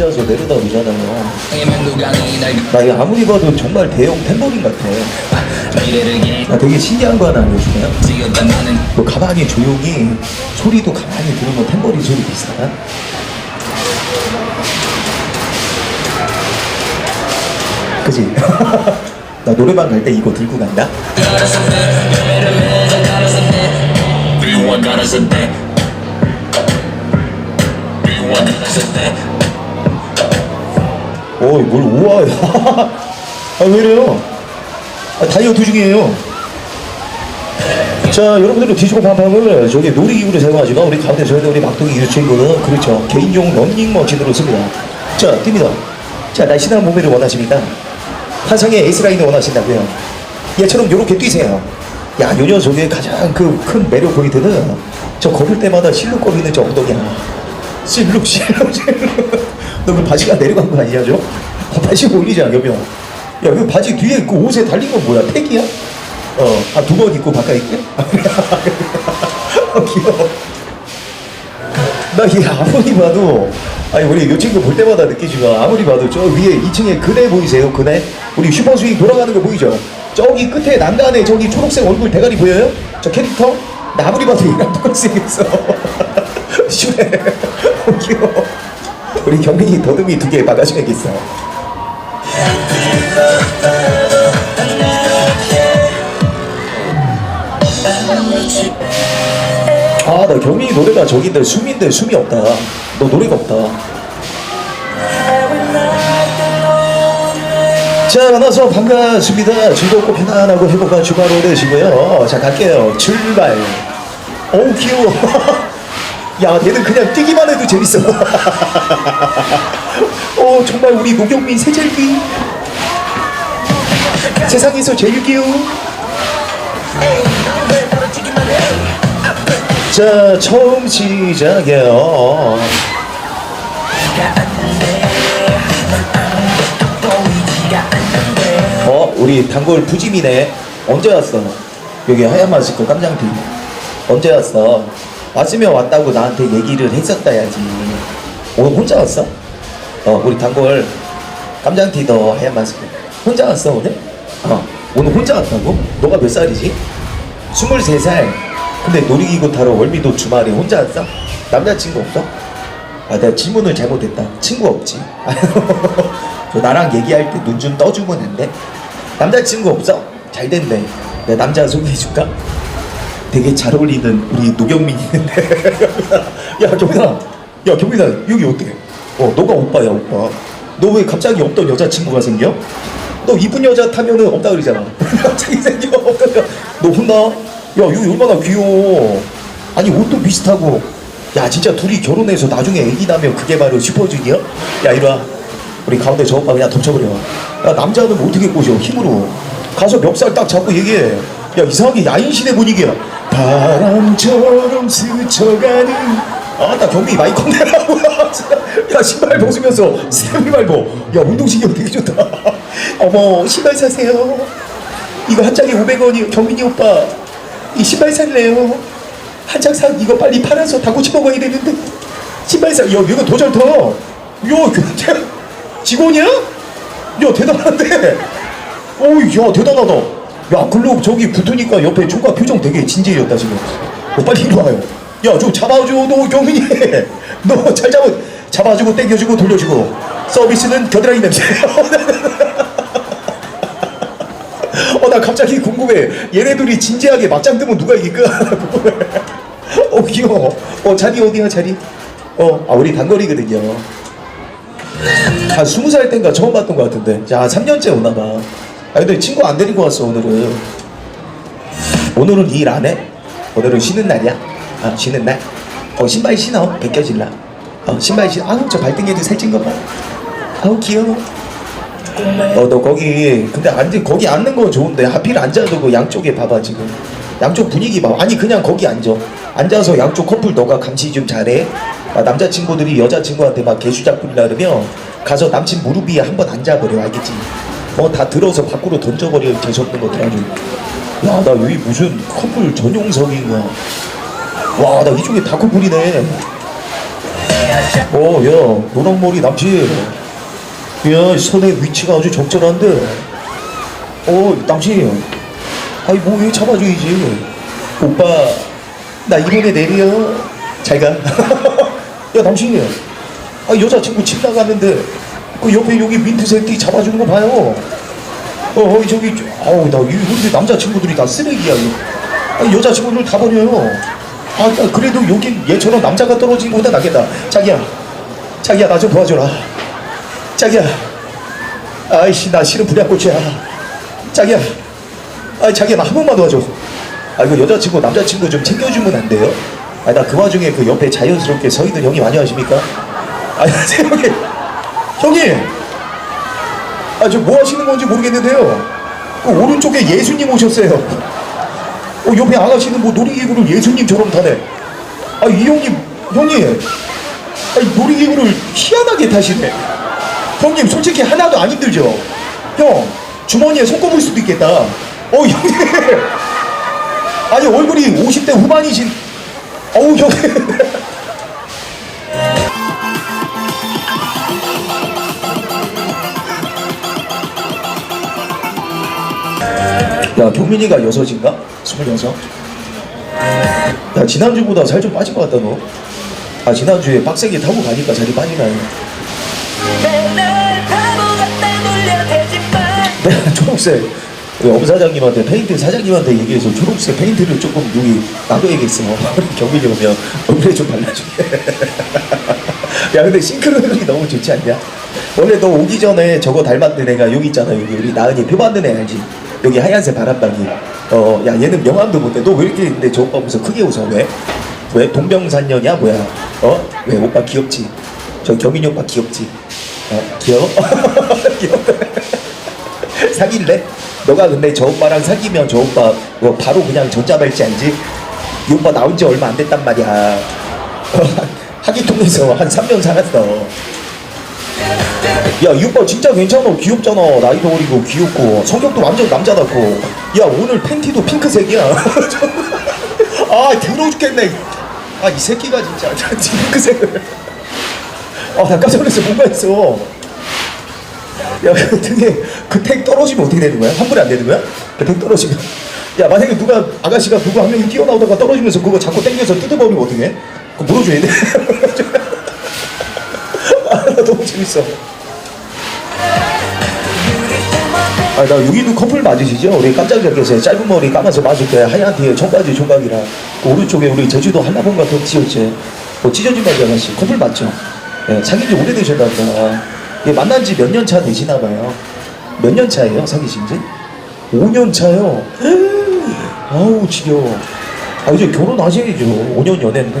앉아서 내려다 보잖아요. 나 이거 아무리 봐도 정말 대형 탬버린 같아. 나 되게 신기한 거 하나 알려주나요? 너 가만히 조용히 소리도 가만히 들으면 탬버린 소리 비슷하다. 그지? 나 노래방 갈 때 이거 들고 간다. 어이 뭘 우아해. 아왜 이래요? 아, 다이어트 중이에요. 자 여러분들도 디지코 팜팜을 저기 놀이기구로 사용하지만 우리 가운데 저희들 우리 막둥이 유튜브는 그렇죠 개인용 런닝머신으로 씁니다. 자 뜁니다. 자 날씬한 몸매를 원하십니까? 한상의 S라인을 원하신다고요? 얘처럼 이렇게 뛰세요. 야, 요 녀석의 가장 그 큰 매력 포인트는 저 걸을 때마다 실룩거리는 저 엉덩이야. 실룩, 실룩, 실룩. 너그 바지가 내려간 거 아니냐, 저? 어, 바지 올리자, 여명. 야, 그 바지 뒤에 그 옷에 달린 건 뭐야? 팩이야? 어, 아, 두번 입고 바꿔 입게? 어, 귀여워. 나이 아무리 봐도 아니 우리 요 친구 볼 때마다 느끼지만 아무리 봐도 저 위에 2층에 그네 보이세요 그네 우리 슈퍼 스윙 돌아가는 거 보이죠 저기 끝에 난간에 저기 초록색 얼굴 대가리 보여요 저 캐릭터 나 아무리 봐도 얘랑 똑같이 생겼어 어, 귀여워 우리 경민이 더듬이 두 개 박아줘야겠어 아 나 경민이 노래가 저긴데 숨인데 숨이 없다. 너 노래가 없다. 자 만나서 반갑습니다. 즐겁고 편안하고 행복한 주말로 되시고요. 자 갈게요. 출발. 어우 귀여워 야 얘는 그냥 뛰기만 해도 재밌어. 어 정말 우리 노경민 새젤기. 세상에서 제일 귀여운. 자 처음 시작이에요. 어 우리 단골 부짐이네. 언제 왔어? 여기 하얀 마스크 깜장티 언제 왔어 왔으면 왔다고 나한테 얘기를 했었다야지 오늘 혼자 왔어 어 우리 단골 깜장티 너 하얀 마스크 혼자 왔어 오늘 어 오늘 혼자 왔다고 너가 몇 살이지 23살 근데 놀이기구 타러 월미도 주말에 혼자 왔어 남자친구 없어 아, 내가 질문을 잘못했다. 친구 없지. 저 나랑 얘기할 때 눈 좀 떠주면 안 돼? 남자친구 없어? 잘 된대. 내가 남자 소개해줄까? 되게 잘 어울리는 우리 노경민 있는데. 야, 경민아. 야, 경민아, 여기 어때? 어, 너가 오빠야, 오빠. 너 왜 갑자기 없던 여자친구가 생겨? 너 이쁜 여자 타면은 없다 그러잖아. 갑자기 생겨. 너 혼나? 야, 여기 얼마나 귀여워. 아니, 옷도 비슷하고. 야 진짜 둘이 결혼해서 나중에 애기 나면 그게 바로 슈퍼주니어? 야 이리 와 우리 가운데 저 오빠 그냥 덮쳐버려 야 남자는 어떻게 꼬셔 힘으로 가서 멱살 딱 잡고 얘기해 야 이상하게 야인시대 분위기야 바람처럼 스쳐가는 아나 경비 많이 컸네라고 야 신발 벗으면서 스텝을 밟어 야 운동신경 되게 좋다 어머 신발 사세요 이거 한 짝에 500원이 경민이 오빠 이 신발 살래요 한 장 사 이거 빨리 팔아서 다고치 먹어야 되는데 신발 사. 야 이거 도잘 그, 직원이야? 야 대단한데. 어우 야 대단하다. 야 글로 저기 붙으니까 옆에 조가 표정 되게 진지해졌다 지금. 어, 빨리 이리 와요. 야좀 잡아줘 너 경민이. 너 잘 잡아 잡아주고 당겨주고 돌려주고 서비스는 겨드랑이 냄새. 어나 갑자기 궁금해 얘네들이 진지하게 맞짱 뜨면 누가 이길까 궁금해 어 귀여워 어 자리 어디야 자리 어아 우리 단거리거든요 한 스무 살 땐가 처음 봤던 것 같은데 자 3년째 오나봐 아 근데 친구 안 데리고 왔어 오늘은. 오늘은 일 안 해? 오늘은 쉬는 날이야? 아 쉬는 날? 어 신발 신어. 벗겨질라. 어 신발 신어. 아우 저 발등에도 살찐 거봐. 아우 귀여워. 어, 너 거기 근데 앉 거기 앉는 건 좋은데? 하필 앉아도 그 양쪽에 봐봐 지금. 양쪽 분위기 봐. 아니 그냥 거기 앉아. 앉아서 양쪽 커플 너가 감시 좀 잘해. 아, 남자친구들이 여자친구한테 막 개수작 부리라 그러면 가서 남친 무릎 위에 한번 앉아버려 알겠지 어 다 들어서 밖으로 던져버려 재수없는 것들 아주 야 나 여기 무슨 커플 전용석인 거야 와 나 이쪽에 다 커플이네 어, 야, 노랑머리 남친. 야, 손의 위치가 아주 적절한데. 어, 남친. 아이, 뭐, 왜 잡아줘야지. 오빠, 나 이번에 내려. 잘 가. 야, 남친이. 아, 여자친구 집 나갔는데, 그 옆에 여기 민트 새끼 잡아주는 거 봐요. 어, 어 저기, 아우, 나, 이, 우리 남자친구들이 다 쓰레기야, 이거. 아, 여자친구들 다 버려요. 아, 야, 그래도 여기 얘처럼 남자가 떨어진 것보다 낫겠다. 자기야, 자기야, 나 좀 도와줘라. 자기야, 아이씨, 나 실은 불량꽃이야. 자기야, 아, 자기야, 나 한 번만 도와줘. 아, 이거 여자친구, 남자친구 좀 챙겨주면 안 돼요? 아, 나 그 와중에 그 옆에 자연스럽게 서 있는 형님 안녕하십니까? 안녕하세요, 형님. 형님! 아, 저 뭐 하시는 건지 모르겠는데요. 그 오른쪽에 예수님 오셨어요. 어, 옆에 아가씨는 뭐 놀이기구를 예수님처럼 타네. 아, 이 형님, 형님. 아, 이 놀이기구를 희한하게 타시네. 형님, 솔직히 하나도 안 힘들죠? 형, 주머니에 손 꼽을 수도 있겠다. 어, 형님. 아니, 얼굴이 50대 후반이신. 어우, 형님. 야, 경민이가 여섯인가? 스물여섯? 야, 지난주보다 살 좀 빠진 것 같다, 너. 아, 지난주에 빡세게 타고 가니까 살이 마 내가 초록색 우리 엄 사장님한테 페인트 사장님한테 얘기해서 초록색 페인트를 조금 여기 놔둬야겠어 경민이 오면 얼굴에 좀 발라줄게 야 근데 싱크로율이 너무 좋지 않냐? 원래 너 오기 전에 저거 닮았던 애가 여기 있잖아 여기 우리 나은이 표 받는 애 알지? 여기 하얀색 바람방이 어 야 얘는 명함도 못해 너 왜 이렇게 근데 저 오빠 무슨 크게 웃어 왜? 왜 동병산녀냐 뭐야 어? 왜 오빠 귀엽지? 저 경민이 오빠 귀엽지? 어? 귀여워? 귀엽다 사귈래? 너가 근데 저 오빠랑 사귀면 저 오빠 뭐 바로 그냥 전자발찌 알지? 이 오빠 나온 지 얼마 안 됐단 말이야 하기통에서 한 3년 살았어 야 이 오빠 진짜 괜찮아 귀엽잖아 나이도 어리고 귀엽고 성격도 완전 남자답고 야 오늘 팬티도 핑크색이야 아 더러워 죽겠네 아 이 새끼가 진짜 핑크색을 아 나 깜짝 놀랐어 뭔가 했어 야, 그 등에 그택 떨어지면 어떻게 되는 거야? 환불이 안 되는 거야? 그택 떨어지면. 야, 만약에 누가 아가씨가 누구 한 명이 뛰어나오다가 떨어지면서 그거 자꾸 당겨서 뜯어버리면 어떻게 해? 그거 물어줘야 돼. 아, 나 너무 재밌어. 아, 나 여기도 커플 맞으시죠? 우리 깜짝이야 계세요. 짧은 머리 감아서 맞을 때 하얀 티에 청바지 총각이랑 그 오른쪽에 우리 제주도 한라봉 같은 티셔츠 그 찢어진 바지 아가씨 커플 맞죠? 예, 사귄 지 오래되셨나 보다. 예, 만난 지 몇 년 차 되시나 봐요. 몇 년 차예요? 사귀신 지? 5년 차요? 아우 지겨워. 아 이제 결혼하셔야죠. 5년 연애인데.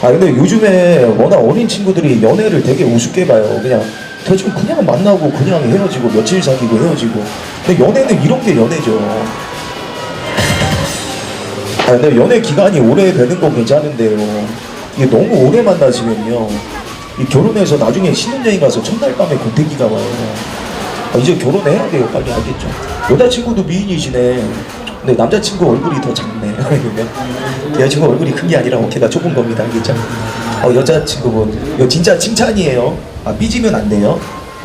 아 근데 요즘에 워낙 어린 친구들이 연애를 되게 우습게 봐요. 그냥 대충 그냥 만나고 그냥 헤어지고 며칠 사귀고 헤어지고. 근데 연애는 이런 게 연애죠. 아 근데 연애 기간이 오래 되는 건 괜찮은데요. 이게 너무 오래 만나시면요. 이 결혼해서 나중에 신혼여행 가서 첫날 밤에 권태기가 와요. 아, 이제 결혼해야 돼요. 빨리 알겠죠. 여자친구도 미인이시네. 근데 남자친구 얼굴이 더 작네. 그러면 여자친구 얼굴이 큰 게 아니라 어깨가 좁은 겁니다. 알겠죠? 어, 여자친구분. 이거 진짜 칭찬이에요. 아, 삐지면 안 돼요.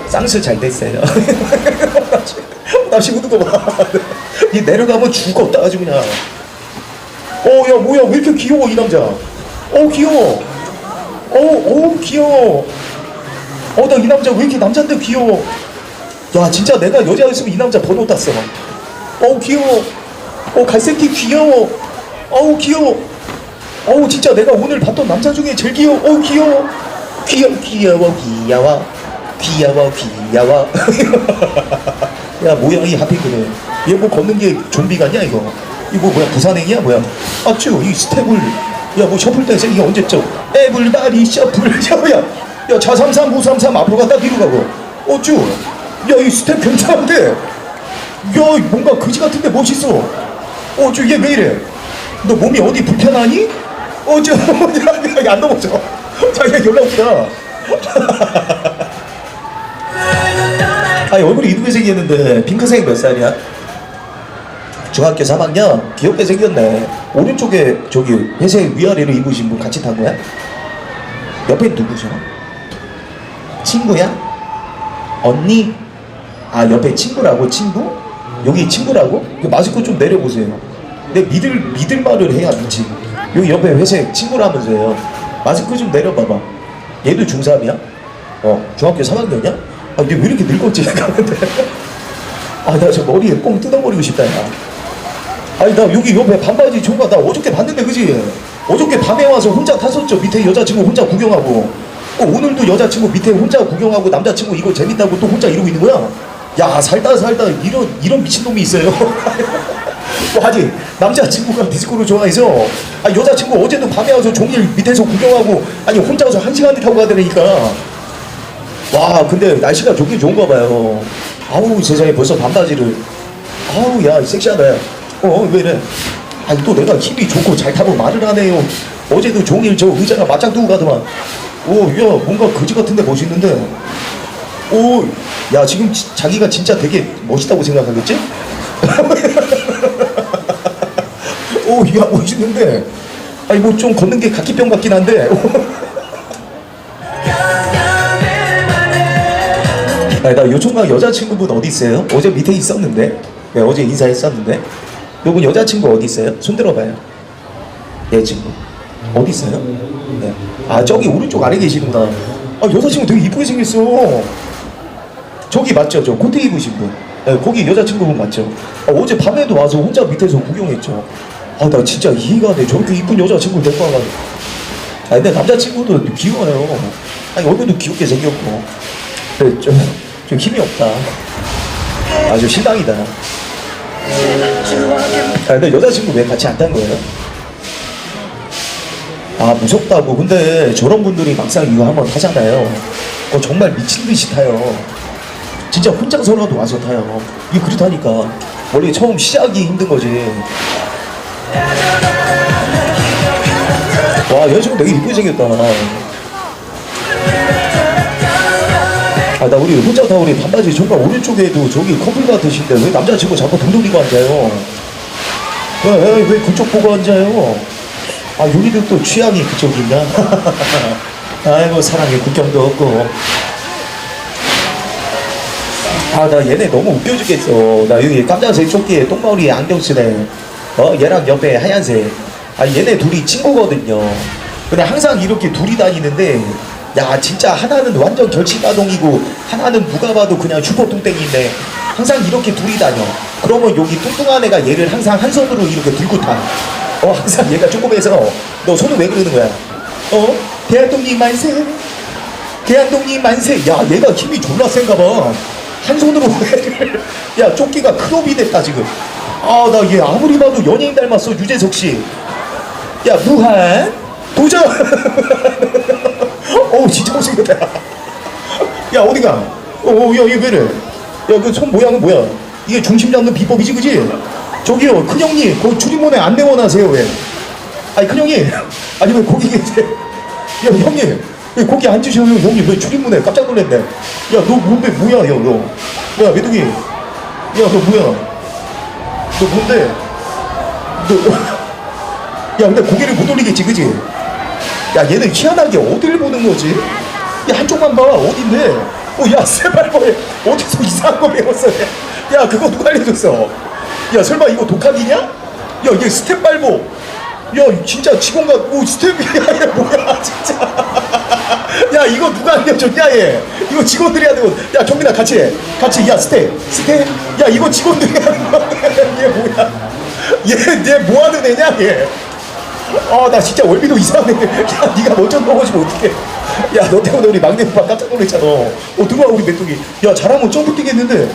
쌍수 잘 됐어요. 나 친구도 거 봐. 이 내려가면 죽었다 아주 그냥. 어, 야, 뭐야, 왜 이렇게 귀여워, 이 남자. 어, 귀여워. 어, 어, 귀여워. 어, 나 이 남자 왜 이렇게 남자인데 귀여워. 야, 진짜 내가 여자였으면 이 남자 번호 땄어. 어, 귀여워. 어, 갈색티 귀여워. 어우, 귀여워. 어우, 진짜 내가 오늘 봤던 남자 중에 제일 귀여워. 어우, 귀여워. 귀여워, 귀여워, 귀여워. 귀여워, 귀여워. 야, 뭐야, 이 하필 그래. 얘뭐 걷는 게 좀비 같냐, 이거? 이거 뭐야, 부산행이야, 뭐야? 아, 쭈, 이 스텝을. 야, 뭐 셔플 댄스 이게 언제죠? 에블바리 셔플. 야, 야, 야, 자삼삼, 우삼삼 앞으로 갔다 뒤로 가고. 어, 쭈. 야, 이 스텝 괜찮은데? 야, 뭔가 그지 같은데 멋있어. 어, 저얘왜 이래? 너 몸이 어디 불편하니? 어, 저, 안 넘어져. 자, 얘 연락 웃기다. 아니, 얼굴이 이쁘게 생겼는데, 핑크색 몇 살이야? 중학교 3학년? 귀엽게 생겼네. 오른쪽에 저기 회색 위아래로 입으신 분 같이 탄 거야? 옆에 누구죠? 친구야? 언니? 아 옆에 친구라고 친구? 여기 친구라고? 그 마스크 좀 내려보세요. 내 믿을 믿을 말을 해야 믿지. 여기 옆에 회색 친구라면서요. 마스크 좀 내려봐봐. 얘도 중3이야? 어 중학교 3학년이야? 아 근데 왜 이렇게 늙었지? 아나 저 머리에 꽁 뜯어버리고 싶다 야. 아니 나 여기 옆에 반바지 종가 나 어저께 봤는데 그지? 어저께 밤에 와서 혼자 탔었죠 밑에 여자친구 혼자 구경하고 어, 오늘도 여자친구 밑에 혼자 구경하고 남자친구 이거 재밌다고 또 혼자 이러고 있는 거야 야 살다 살다 이런 이런 미친놈이 있어요 뭐 아니 남자친구가 디스코를 좋아해서 아 여자친구 어제도 밤에 와서 종일 밑에서 구경하고 아니 혼자서 한 시간을 타고 가더라니까. 와 근데 날씨가 좋긴 좋은가 봐요. 아우 세상에 벌써 반바지를. 아우 야 섹시하다 어왜 이래? 아니 또 내가 힘이 좋고 잘 타고 말을 하네요. 어제도 종일 저 의자가 맞짱 뜨고 가더만. 오야 뭔가 거지 같은데 멋있는데. 오야 지금 지- 자기가 진짜 되게 멋있다고 생각하겠지? 오 야 멋있는데 아니 뭐 좀 걷는 게 각기병 같긴 한데 아니, 나 요청각 여자친구분 어디 있어요? 어제 밑에 있었는데 네, 어제 인사했었는데 요분 여자친구 어디 있어요? 손 들어봐요 얘 친구 어디 있어요? 네. 아 저기 오른쪽 아래 계시는구나 아 여자친구 되게 이쁘게 생겼어 저기 맞죠? 저 코트 입으신 분 네, 거기 여자친구분 맞죠? 아, 어제 밤에도 와서 혼자 밑에서 구경했죠 아 나 진짜 이해가 안 돼. 저렇게 이쁜 여자친구 데리고 와가지고. 아 근데 남자친구도 귀여워요. 아니 얼굴도 귀엽게 생겼고. 그래 좀, 좀 힘이 없다. 아주 실망이다. 아 근데 여자친구 왜 같이 안 탄 거예요? 아 무섭다고. 근데 저런 분들이 막상 이거 한번 타잖아요. 어 정말 미친 듯이 타요. 진짜 혼자서라도 와서 타요. 이게 그렇다니까. 원래 처음 시작이 힘든 거지 와 여자친구 되게 이쁘게 생겼다. 아 나 우리 혼자 다 우리 반바지 정말 오른쪽에도 저기 커플 같으신데 왜 남자친구 자꾸 등 돌리고 앉아요? 왜, 왜, 왜 그쪽 보고 앉아요? 아 여기도 또 취향이 그쪽인가 아이고 사랑에 국경도 없고. 아 나 얘네 너무 웃겨 죽겠어. 나 여기 깜짝색 조끼에 똥머리에 안경 쓰네 어 얘랑 옆에 하얀색. 아 얘네 둘이 친구거든요. 근데 항상 이렇게 둘이 다니는데 야 진짜 하나는 완전 결치가동이고 하나는 누가 봐도 그냥 슈퍼뚱땡인데 항상 이렇게 둘이 다녀. 그러면 여기 뚱뚱한 애가 얘를 항상 한 손으로 이렇게 들고 타어 항상 얘가 조금해서 너 손을 왜 그러는 거야 어? 대한독립 만세? 대한독립 만세 야 얘가 힘이 졸라 센가 봐한 손으로 애를 야 조끼가 크롭이 됐다 지금 아 나 얘 아무리 봐도 연예인 닮았어 유재석 씨 야 무한? 도전! 어우 진짜 못생겼다. 야 어디가? 어야 이게 왜래? 야 그 손 모양은 뭐야? 이게 중심 잡는 비법이지 그지? 저기요 큰형님 그 출입문에 안 내원하세요 왜? 아니 큰형님! 아니 왜 거기 계세요? 야 형님! 왜 거기 앉으셔요? 형님 왜 출입문에 깜짝 놀랐네? 야너 뭔데 뭐야 야 너 야 메뚜기 야 너 뭐야 너 뭔데? 너 야 근데 고개를 못 올리겠지 그지? 야 얘는 희한하게 어딜 보는 거지? 야 한쪽만 봐. 어딘데? 어 야 세발보에 어디서 이상한 거 배웠어 야 그거 누가 알려줬어? 야 설마 이거 독학이냐? 야 이게 스텝 발보 야 진짜 직원가 오 스텝이야 얘 뭐야 진짜. 야 이거 누가 알려줬냐 얘? 이거 직원들이 하는 거야 정민아 같이 해. 같이 야 스텝 스텝. 야 이거 직원들이 하는 거야 얘 뭐야? 얘얘 뭐 하는 애냐 얘? 아 나 진짜 월비도 이상해. 야 니가 먼저 넘어지면 어떡해. 야 너 때문에 우리 막내 오빠 깜짝 놀랐잖아. 어 들어와 우리 메뚜기. 야 잘하면 점프 뛰겠는데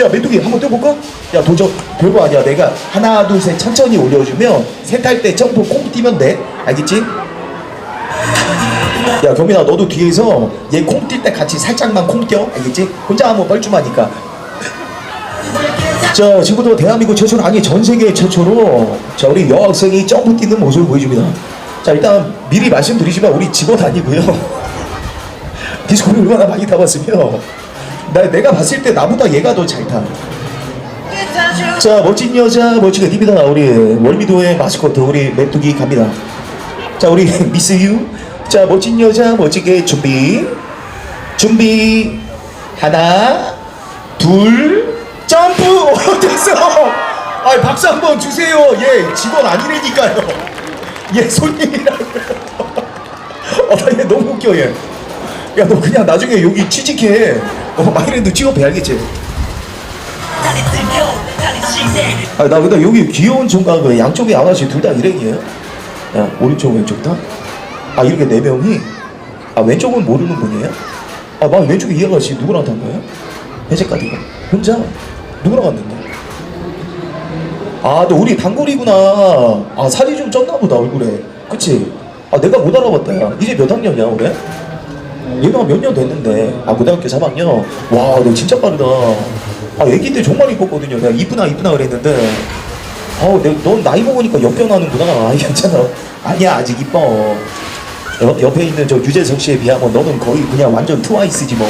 야 메뚜기 한번 뛰어볼까? 야 도저 별거 아니야. 내가 하나 둘 셋 천천히 올려주면 셋할때 점프 콩 뛰면 돼. 알겠지? 야 경민아 너도 뒤에서 얘 콩 뛸 때 같이 살짝만 콩 뛰어 알겠지? 혼자 하면 뻘쭘하니까. 자 친구들 대한민국 최초로 아니 전 세계 최초로 자 우리 여학생이 점프 뛰는 모습을 보여줍니다. 자 일단 미리 말씀드리지만 우리 직원 아니고요. 디스코를 얼마나 많이 타봤으며 나, 내가 봤을 때 나보다 얘가 더 잘 타 자 멋진 여자 멋지게 뜁니다. 우리 월미도의 마스코트 우리 메뚜기 갑니다. 자 우리 미스 유. 자 멋진 여자 멋지게 준비. 준비. 하나 둘 점프! 어, 됐어! 아 박수 한번 주세요. 얘 직원 아니라니까요. 얘 손님이라고요. 어얘 너무 웃겨 얘 야 너 그냥 나중에 여기 취직해 어 마이랜드 취업해 알겠지 다리 뜨겨 다리 시내 아나 근데 여기 귀여운 총각은 양쪽에 아가씨 둘 다 일행이에요? 야 오른쪽 왼쪽 다? 아 이렇게 네 명이? 아 왼쪽은 모르는 분이에요? 아막 왼쪽에 이 아가씨 누구랑 탄 거예요? 회색까지가 혼자? 누구랑 왔는데? 아너 우리 단골이구나 아 살이 좀 쪘나 보다 얼굴에 그치? 아 내가 못 알아봤다 야 이제 몇 학년이야 올해? 얘가 몇 년 됐는데 아 고등학교 3학년? 와 너 진짜 빠르다. 아 애기 때 정말 이뻤거든요. 내가 이쁘나 이쁘나 그랬는데. 아우 내- 넌 나이 먹으니까 역변하는구나. 아 괜찮아. 아니야 아직 이뻐. 옆, 옆에 있는 저 유재석 씨에 비하면 너는 거의 그냥 완전 트와이스지 뭐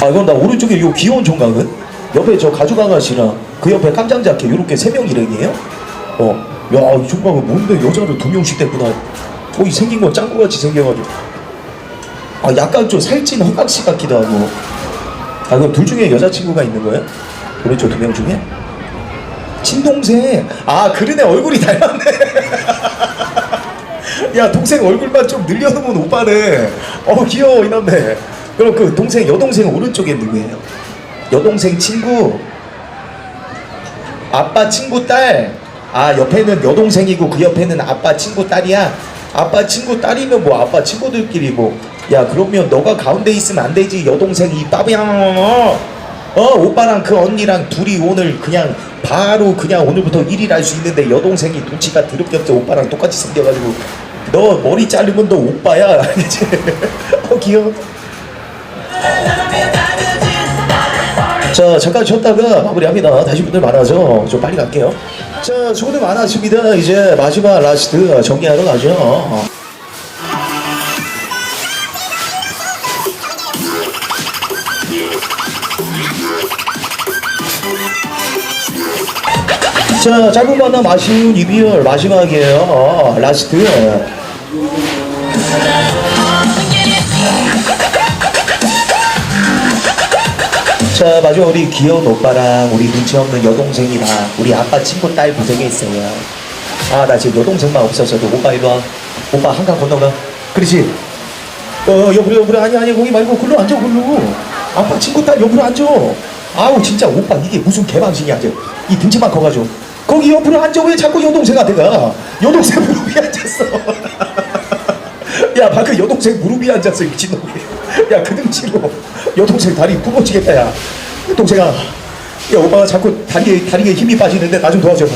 아 그럼 나 오른쪽에 요 귀여운 총각은? 옆에 저 가죽 아가씨랑 그 옆에 깜장 자켓 요렇게 세 명 일행이에요? 어야이 총각은 뭔데? 여자를 두 명씩 됐구나. 거의 생긴 건 짱구같이 생겨가지고 아 약간 좀 살찐 허각씨 같기도 하고 아 그럼 둘 중에 여자친구가 있는 거예요? 오른쪽 두 명 중에? 친동생 아 그러네 얼굴이 닮았네 야 동생 얼굴만 좀 늘려놓으면 오빠네 어 귀여워 이남매 그럼 그 동생 여동생 오른쪽에 누구예요? 여동생 친구 아빠 친구 딸. 아 옆에는 여동생이고 그 옆에는 아빠 친구 딸이야. 아빠 친구 딸이면 뭐 아빠 친구들끼리 뭐. 야 그러면 너가 가운데 있으면 안 되지 여동생이 빠비양. 어 오빠랑 그 언니랑 둘이 오늘 그냥 바로 그냥 오늘부터 1일 할 수 있는데 여동생이 눈치가 없어 오빠랑 똑같이 생겨가지고 너 머리 자르면 너 오빠야 알겠지? 어 귀여워. 자 잠깐 쉬었다가 마무리합니다. 다시 분들 많아서 좀 빨리 갈게요. 자 수고들 많았습니다. 이제 마지막 라스트 정리하러 가죠. 자 짧은 만남 아쉬운 이별 마지막이에요. 어, 라스트. 자 마지막 우리 귀여운 오빠랑 우리 눈치 없는 여동생이랑 우리 아빠 친구 딸 고생했어요. 아 나 지금 여동생만 없어서도 오빠 이리 와. 오빠 한강 건너가. 그렇지? 어 옆으로 옆으로. 아니 아니 거기 말고 글로 앉아 글로. 아빠 친구 딸 옆으로 앉아. 아우 진짜 오빠 이게 무슨 개방신이야 이제. 이 등치만 커가지고. 거기 옆으로 앉아. 왜 자꾸 여동생한테 가? 여동생 무릎 위에 앉았어. 야 방금 여동생 무릎 위에 앉았어 미친놈이 야 그 등치로 여동생 다리 굽어지겠다 야. 동생아 야 오빠가 자꾸 다리에 다리에 힘이 빠지는데 나 좀 도와줘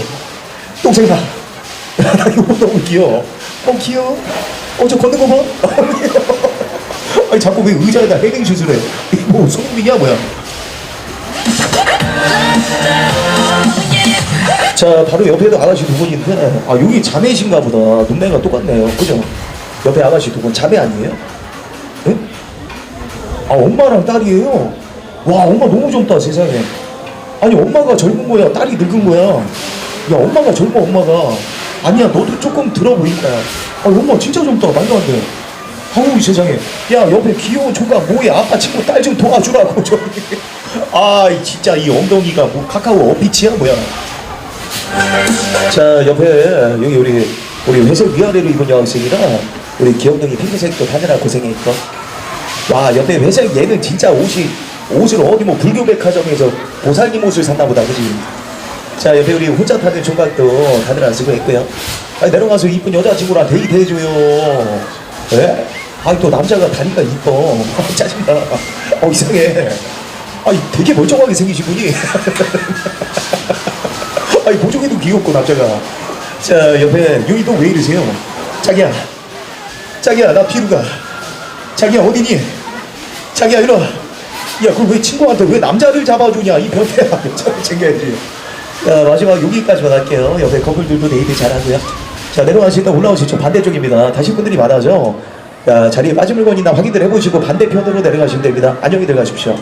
동생아 야 이거 너무 귀여워. 어 귀여워? 어 저 걷는 거 봐. 어, 귀여워. 아니 자꾸 왜 의자에다 헤딩슛을 해? 뭐 손흥민이야 뭐야? 자 바로 옆에도 아가씨 두 분인데 아 여기 자매신가 보다. 눈매가 똑같네요. 그죠? 옆에 아가씨 두 분 자매 아니에요? 응? 아 엄마랑 딸이에요? 와 엄마 너무 젊다 세상에. 아니 엄마가 젊은 거야? 딸이 늙은 거야? 야 엄마가 젊어 엄마가. 아니야 너도 조금 들어 보인다. 아 엄마 진짜 젊다 말도 안돼. 아우 세상에. 야 옆에 귀여운 조가 뭐야 아빠 친구 딸 좀 도와주라고 저기. 아 진짜 이 엉덩이가 뭐 카카오 어피치야 뭐야? 자 옆에 여기 우리 우리 회색 위아래로 입은 여학생이랑 우리 귀염둥이 핑크색도 다느라 고생했고 와 옆에 회색 얘는 진짜 옷이 옷을 어디 뭐 불교 백화점에서 보살님 옷을 샀나 보다 그지? 자 옆에 우리 혼자 타는 총각도 다느라 수고했고요. 아니 내려가서 이쁜 여자친구랑 데이트 해줘요. 예? 아니 또 남자가 다리가 이뻐. 아, 짜증나. 어 이상해. 아니 되게 멀쩡하게 생기신 분이. 아니 보조개도 귀엽고 남자가. 자 옆에 여기도 왜 이러세요? 자기야. 자기야 나 피루가. 자기야 어디니 자기야 이리 와야 그걸 왜 친구한테 왜 남자를 잡아주냐 이 변태야. 여자를 챙겨야지. 자 마지막 여기까지 만 할게요. 옆에 커플들도 데이트 잘하고요. 자 내려가시다 올라오시죠. 반대쪽입니다. 다시 분들이 많아져. 자 자리에 빠진 물건 있나 확인들 해보시고 반대편으로 내려가시면 됩니다. 안녕히 들어가십시오